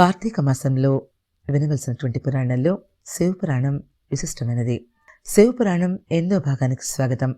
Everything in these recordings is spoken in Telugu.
కార్తీక మాసంలో వినవలసినటువంటి పురాణంలో శివపురాణం విశిష్టమైనది. శివపురాణం ఎనిమిదో భాగానికి స్వాగతం.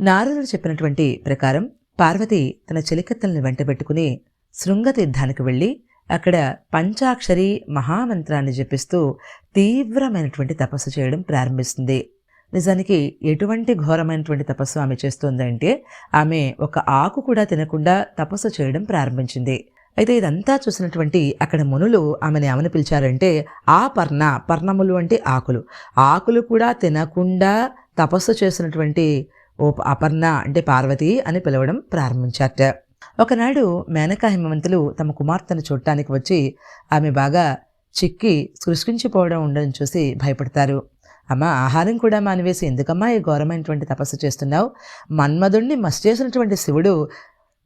నారదుడు చెప్పినటువంటి ప్రకారం పార్వతి తన చెలికత్తల్ని వెంటబెట్టుకుని శృంగతీర్థానికి వెళ్ళి అక్కడ పంచాక్షరి మహామంత్రాన్ని జపిస్తూ తీవ్రమైనటువంటి తపస్సు చేయడం ప్రారంభిస్తుంది. నిజానికి ఎటువంటి ఘోరమైనటువంటి తపస్సు ఆమె చేస్తోందంటే ఆమె ఒక ఆకు కూడా తినకుండా తపస్సు చేయడం ప్రారంభించింది. అయితే ఇదంతా చూసినటువంటి అక్కడ మునులు ఆమెను ఏమని పిలిచారంటే ఆ పర్ణ పర్ణములు అంటే ఆకులు. ఆకులు కూడా తినకుండా తపస్సు చేసినటువంటి ఓ అపర్ణ అంటే పార్వతి అని పిలవడం ప్రారంభించారట. ఒకనాడు మేనకా హిమవంతులు తమ కుమార్తెను చూడటానికి వచ్చి ఆమె బాగా చిక్కి సృష్టించిపోవడం ఉండడం చూసి భయపడతారు. అమ్మ ఆహారం కూడా మానివేసి ఎందుకమ్మా ఈ ఘోరమైనటువంటి తపస్సు చేస్తున్నావు? మన్మధుణ్ణి మసి చేసినటువంటి శివుడు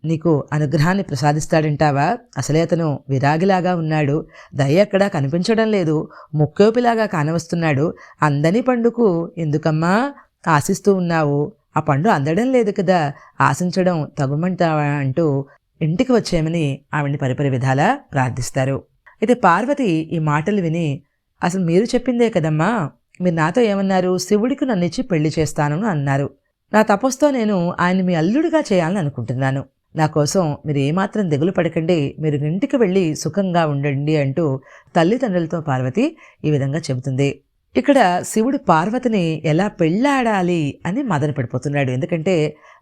నీకు అనుగ్రహాన్ని ప్రసాదిస్తాడంటావా? అసలే అతను విరాగిలాగా ఉన్నాడు. దయ ఎక్కడా కనిపించడం లేదు. ముక్కోపిలాగా కానవస్తున్నాడు. అందని పండుకు ఎందుకమ్మా? ఆశిస్తూ ఉన్నావు. ఆ పండు అందడం లేదు కదా. ఆశించడం తగుమంటావా అంటూ ఇంటికి వచ్చేయమని ఆవిడ్ని పరిపరి విధాలా ప్రార్థిస్తారు. అయితే పార్వతి ఈ మాటలు విని అసలు మీరు చెప్పిందే కదమ్మా? మీరు నాతో ఏమన్నారు? శివుడికి నన్నిచ్చి పెళ్ళి చేస్తాను అన్నారు. నా తపస్సుతో నేను ఆయన మీ అల్లుడిగా చేయాలని అనుకుంటున్నాను. నా కోసం మీరు ఏమాత్రం దిగులు పడకండి మీరు ఇంటికి వెళ్ళి సుఖంగా ఉండండి అంటూ తల్లిదండ్రులతో పార్వతి ఈ విధంగా చెబుతుంది. ఇక్కడ శివుడు పార్వతిని ఎలా పెళ్ళాడాలి అని మదన పడిపోతున్నాడు. ఎందుకంటే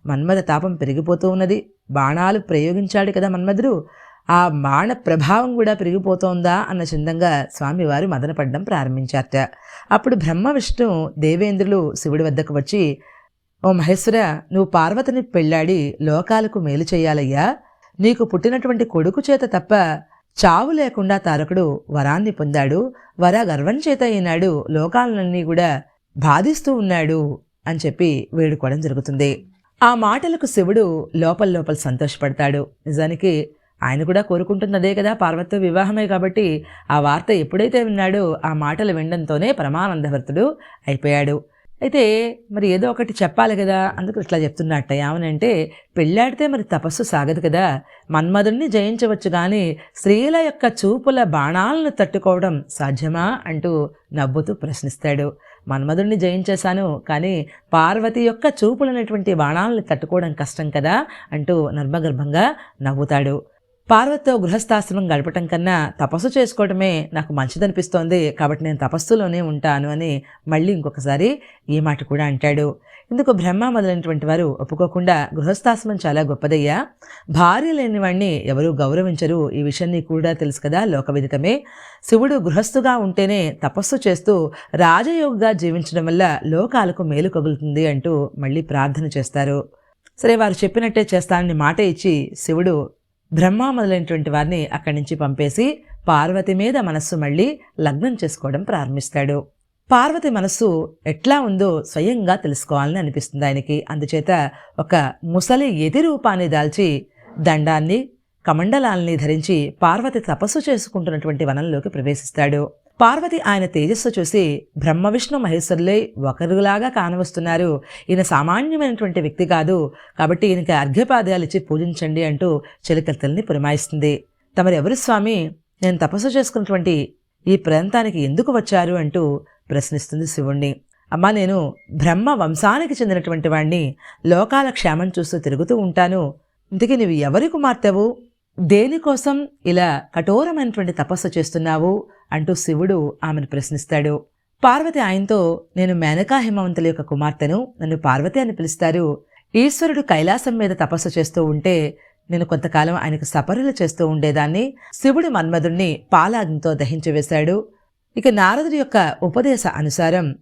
మన్మథ తాపం పెరిగిపోతూ ఉన్నది. బాణాలు ప్రయోగించాడు కదా మన్మధుడు. ఆ బాణ ప్రభావం కూడా పెరిగిపోతోందా అన్న చందంగా స్వామివారు మదనపడడం ప్రారంభించారట. అప్పుడు బ్రహ్మ విష్ణు దేవేంద్రులు శివుడి వద్దకు వచ్చి ఓ మహేశ్వర నువ్వు పార్వతిని పెళ్ళాడి లోకాలకు మేలు చేయాలయ్యా. నీకు పుట్టినటువంటి కొడుకు చేత తప్ప చావు లేకుండా తారకుడు వరాన్ని పొందాడు. వర గర్వం చేత ఈనాడు లోకాలన్నీ కూడా బాధిస్తూ ఉన్నాడు అని చెప్పి వేడుకోవడం జరుగుతుంది. ఆ మాటలకు శివుడు లోపల లోపల సంతోషపడతాడు. నిజానికి ఆయన కూడా కోరుకుంటున్నదే కదా పార్వతితో వివాహమే కాబట్టి ఆ వార్త ఎప్పుడైతే విన్నాడో ఆ మాటలు వినడంతోనే ప్రమానందవర్తుడు అయిపోయాడు. అయితే మరి ఏదో ఒకటి చెప్పాలి కదా అందుకు ఇట్లా చెప్తున్నట్ట ఏమనంటే పెళ్ళాడితే మరి తపస్సు సాగదు కదా. మన్మధుడిని జయించవచ్చు కానీ స్త్రీల యొక్క చూపుల బాణాలను తట్టుకోవడం సాధ్యమా అంటూ నవ్వుతూ ప్రశ్నిస్తాడు. మన్మధుడిని జయించేశాను కానీ పార్వతి యొక్క చూపులనేటువంటి బాణాలను తట్టుకోవడం కష్టం కదా అంటూ నర్మగర్భంగా నవ్వుతాడు. పార్వతితో గృహస్థాశ్రమం గడపటం కన్నా తపస్సు చేసుకోవడమే నాకు మంచిదనిపిస్తోంది. కాబట్టి నేను తపస్సులోనే ఉంటాను అని మళ్ళీ ఇంకొకసారి ఈ మాట కూడా అంటాడు. ఇందుకు బ్రహ్మ మొదలైనటువంటి వారు ఒప్పుకోకుండా గృహస్థాశ్రమం చాలా గొప్పదయ్యా. భార్య లేని వాడిని ఎవరూ గౌరవించరు. ఈ విషయం నీకు కూడా తెలుసు కదా లోకవిదితమే శివుడు గృహస్థుగా ఉంటేనే తపస్సు చేస్తూ రాజయోగిగా జీవించడం వల్ల లోకాలకు మేలు కగులుతుంది అంటూ మళ్ళీ ప్రార్థన చేస్తారు. సరే వారు చెప్పినట్టే చేస్తానని మాట ఇచ్చి శివుడు బ్రహ్మ మొదలైనటువంటి వారిని అక్కడి నుంచి పంపేసి పార్వతి మీద మనస్సు మళ్ళీ లగ్నం చేసుకోవడం ప్రారంభిస్తాడు. పార్వతి మనస్సు ఎట్లా ఉందో స్వయంగా తెలుసుకోవాలని అనిపిస్తుంది ఆయనకి. అందుచేత ఒక ముసలి ఎది రూపాన్ని దాల్చి దండాన్ని కమండలాల్ని ధరించి పార్వతి తపస్సు చేసుకుంటున్నటువంటి వనంలోకి ప్రవేశిస్తాడు. పార్వతి ఆయన తేజస్సు చూసి బ్రహ్మ విష్ణు మహేశ్వరులే ఒకరులాగా కానవస్తున్నారు. ఈయన సామాన్యమైనటువంటి వ్యక్తి కాదు. కాబట్టి ఈయనకి అర్ఘ్యపాద్యాలు ఇచ్చి పూజించండి అంటూ చెలికత్తల్ని పురమాయిస్తుంది. తమరెవరు స్వామి? నేను తపస్సు చేసుకున్నటువంటి ఈ ప్రాంతానికి ఎందుకు వచ్చారు? అంటూ ప్రశ్నిస్తుంది శివుణ్ణి. అమ్మా నేను బ్రహ్మ వంశానికి చెందినటువంటి వాణ్ణి. లోకాల క్షేమం చూస్తూ తిరుగుతూ ఉంటాను. ఇంతకీ నువ్వు ఎవరి కుమార్తెవు? దేనికోసం ఇలా కఠోరమైనటువంటి తపస్సు చేస్తున్నావు? అంటూ శివుడు ఆమెను ప్రశ్నిస్తాడు. పార్వతి ఆయనతో నేను మేనకా హిమవంతుల యొక్క కుమార్తెను నన్ను పార్వతి అని పిలుస్తారు. ఈశ్వరుడు కైలాసం మీద తపస్సు చేస్తూ ఉంటే నేను కొంతకాలం ఆయనకు సపరులు చేస్తూ ఉండేదాన్ని. శివుడి మన్మధుణ్ణి పాలాగ్నితో దహించివేశాడు ఇక నారదుడి యొక్క ఉపదేశ అనుసారం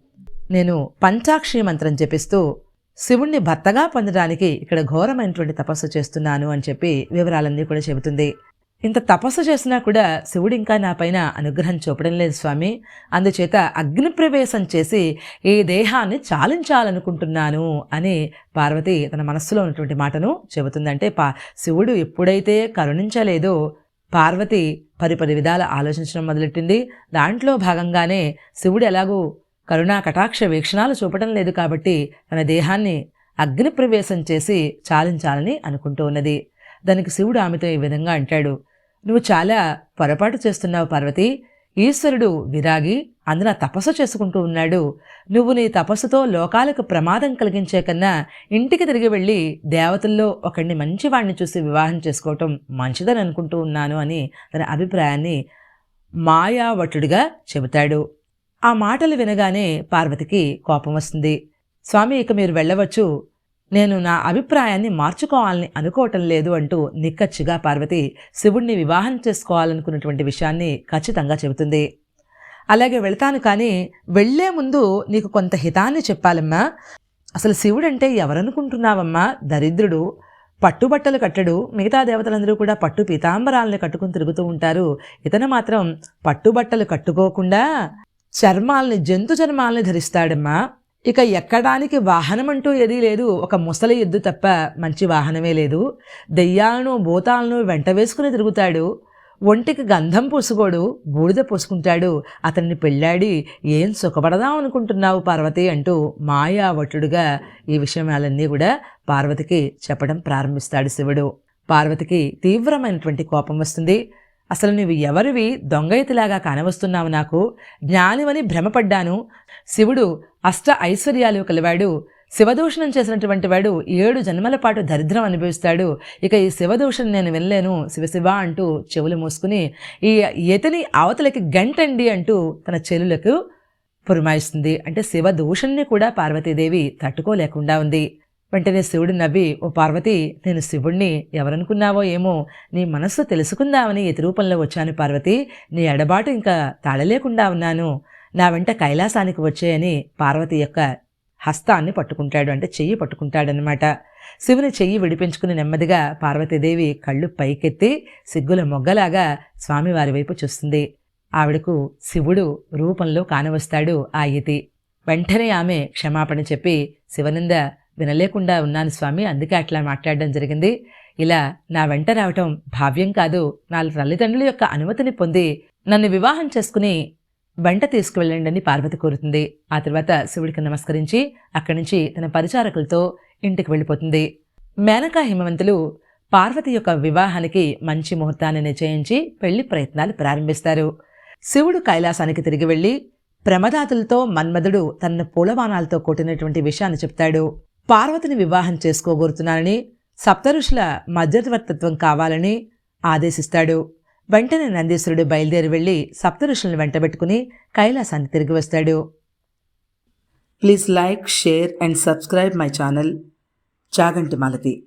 నేను పంచాక్షి మంత్రం జపిస్తూ శివుణ్ణి భర్తగా పొందడానికి ఇక్కడ ఘోరమైనటువంటి తపస్సు చేస్తున్నాను అని చెప్పి వివరాలన్నీ కూడా చెబుతుంది. ఇంత తపస్సు చేసినా కూడా శివుడు ఇంకా నా పైన అనుగ్రహం చూపడం లేదు స్వామి. అందుచేత అగ్నిప్రవేశం చేసి ఈ దేహాన్ని చాలించాలనుకుంటున్నాను అని పార్వతి తన మనస్సులో ఉన్నటువంటి మాటను చెబుతుందంటే పా శివుడు ఎప్పుడైతే కరుణించలేదో పార్వతి పరిపరి విధాల ఆలోచించడం మొదలెట్టింది. దాంట్లో భాగంగానే శివుడు ఎలాగూ కరుణా కటాక్ష వీక్షణాలు చూపటం లేదు కాబట్టి తన దేహాన్ని అగ్నిప్రవేశం చేసి చాలించాలని అనుకుంటూ ఉన్నది. దానికి శివుడు ఆమెతో ఈ విధంగా అంటాడు నువ్వు చాలా పొరపాటు చేస్తున్నావు పార్వతి. ఈశ్వరుడు విరాగి అందున తపస్సు చేసుకుంటూ ఉన్నాడు. నువ్వు నీ తపస్సుతో లోకాలకు ప్రమాదం కలిగించే కన్నా ఇంటికి తిరిగి వెళ్ళి దేవతల్లో ఒకడిని మంచివాడిని చూసి వివాహం చేసుకోవటం మంచిదని అనుకుంటూ ఉన్నాను అని తన అభిప్రాయాన్ని మాయావటుడిగా చెబుతాడు. ఆ మాటలు వినగానే పార్వతికి కోపం వస్తుంది. స్వామి ఇక మీరు వెళ్ళవచ్చు. నేను నా అభిప్రాయాన్ని మార్చుకోవాలని అనుకోవటం లేదు అంటూ నిక్కచ్చిగా పార్వతి శివుణ్ణి వివాహం చేసుకోవాలనుకున్నటువంటి విషయాన్ని ఖచ్చితంగా చెబుతుంది. అలాగే వెళ్తాను కానీ వెళ్ళే ముందు నీకు కొంత హితాన్ని చెప్పాలమ్మా. అసలు శివుడంటే ఎవరనుకుంటున్నావమ్మా? దరిద్రుడు పట్టుబట్టలు కట్టడు మిగతా దేవతలందరూ కూడా పట్టు పీతాంబరాలను కట్టుకుని తిరుగుతూ ఉంటారు. ఇతను మాత్రం పట్టుబట్టలు కట్టుకోకుండా చర్మాల్ని జంతు చర్మాలని ధరిస్తాడమ్మా. ఇక ఎక్కడానికి వాహనం అంటూ ఏదీ లేదు. ఒక ముసలి ఎద్దు తప్ప మంచి వాహనమే లేదు. దెయ్యాలను భూతాలను వెంట వేసుకుని తిరుగుతాడు. ఒంటికి గంధం పూసుకోడు. బూడిద పూసుకుంటాడు. అతన్ని పెళ్ళాడి ఏం సుఖపడదాం అనుకుంటున్నావు పార్వతి? అంటూ మాయావటుడుగా ఈ విషయాలన్నీ కూడా పార్వతికి చెప్పడం ప్రారంభిస్తాడు శివుడు. పార్వతికి తీవ్రమైనటువంటి కోపం వస్తుంది. అసలు నువ్వు ఎవరివి దొంగయతిలాగా కానవస్తున్నావు నాకు? జ్ఞానివని భ్రమపడ్డాను. శివుడు అష్ట ఐశ్వర్యాలు కలివాడు. శివదూషణం చేసినటువంటి వాడు ఏడు జన్మల పాటు దరిద్రం అనుభవిస్తాడు. ఇక ఈ శివదూషణ నేను వినలేను. శివశివ అంటూ చెవులు మూసుకుని ఈ యతిని అవతలకి గంటండి అంటూ తన చెలులకు పురమాయిస్తుంది. అంటే శివదూషణని కూడా పార్వతీదేవి తట్టుకోలేకుండా ఉంది. వెంటనే శివుడు నవ్వి ఓ పార్వతి నేను శివుణ్ణి ఎవరనుకున్నావో ఏమో నీ మనస్సు తెలుసుకుందామని ఎతి రూపంలో వచ్చాను పార్వతి నీ ఎడబాటు ఇంకా తాళలేకుండా ఉన్నాను. నా వెంట కైలాసానికి వచ్చేయని పార్వతి యొక్క హస్తాన్ని పట్టుకుంటాడు అంటే చెయ్యి పట్టుకుంటాడనమాట శివుని చెయ్యి విడిపించుకుని నెమ్మదిగా పార్వతీదేవి కళ్ళు పైకెత్తి సిగ్గుల మొగ్గలాగా స్వామివారి వైపు చూస్తుంది. ఆవిడకు శివుడు రూపంలో కానవస్తాడు ఆ యతి. వెంటనే ఆమె క్షమాపణ చెప్పి శివనింద వినలేకుండా ఉన్నాను స్వామి అందుకే అట్లా మాట్లాడడం జరిగింది. ఇలా నా వెంట రావటం భావ్యం కాదు. నా తల్లిదండ్రుల యొక్క అనుమతిని పొంది నన్ను వివాహం చేసుకుని వెంట తీసుకువెళ్ళండి అని పార్వతి కోరుతుంది. ఆ తర్వాత శివుడికి నమస్కరించి అక్కడి నుంచి తన పరిచారకులతో ఇంటికి వెళ్ళిపోతుంది. మేనకా హిమవంతులు పార్వతి యొక్క వివాహానికి మంచి ముహూర్తాన్ని నిశ్చయించి పెళ్ళి ప్రయత్నాలు ప్రారంభిస్తారు. శివుడు కైలాసానికి తిరిగి వెళ్ళి ప్రమదాతులతో మన్మధుడు తన పూలవానాలతో కొట్టినటువంటి విషయాన్ని చెప్తాడు. పార్వతిని వివాహం చేసుకోగోరుతున్నానని సప్తఋషుల మధ్యవర్తత్వం కావాలని ఆదేశిస్తాడు. వెంటనే నందీశ్వరుడు బయలుదేరి వెళ్ళి సప్తఋషులను వెంటబెట్టుకుని కైలాసాన్ని తిరిగి వస్తాడు. Please like share and subscribe my channel. Chaganti Malathi.